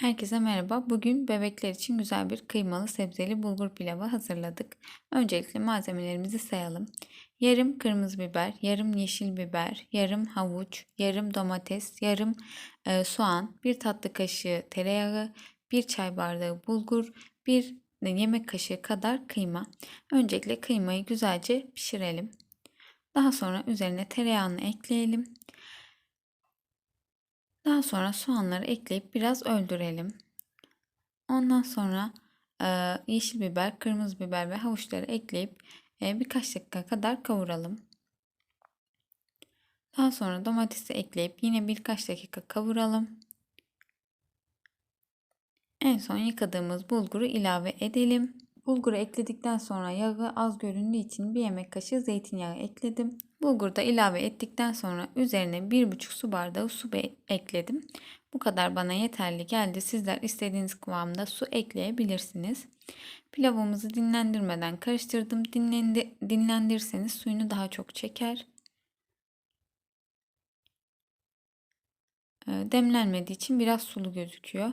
Herkese merhaba. Bugün bebekler için güzel bir kıymalı sebzeli bulgur pilavı hazırladık. Öncelikle malzemelerimizi sayalım. Yarım kırmızı biber, yarım yeşil biber, yarım havuç, yarım domates, yarım e, soğan, bir tatlı kaşığı tereyağı, bir çay bardağı bulgur, bir yemek kaşığı kadar kıyma. Öncelikle kıymayı güzelce pişirelim. Daha sonra üzerine tereyağını ekleyelim. Daha sonra soğanları ekleyip biraz öldürelim. Ondan sonra e, yeşil biber, kırmızı biber ve havuçları ekleyip e, birkaç dakika kadar kavuralım. Daha sonra domatesi ekleyip yine birkaç dakika kavuralım. En son yıkadığımız bulguru ilave edelim. Bulguru ekledikten sonra yağı az göründüğü için bir yemek kaşığı zeytinyağı ekledim. Bulguru da ilave ettikten sonra üzerine 1,5 su bardağı su ekledim. Bu kadar bana yeterli geldi. Sizler istediğiniz kıvamda su ekleyebilirsiniz. Pilavımızı dinlendirmeden karıştırdım. Dinlendi, dinlendirirseniz suyunu daha çok çeker. Demlenmediği için biraz sulu gözüküyor.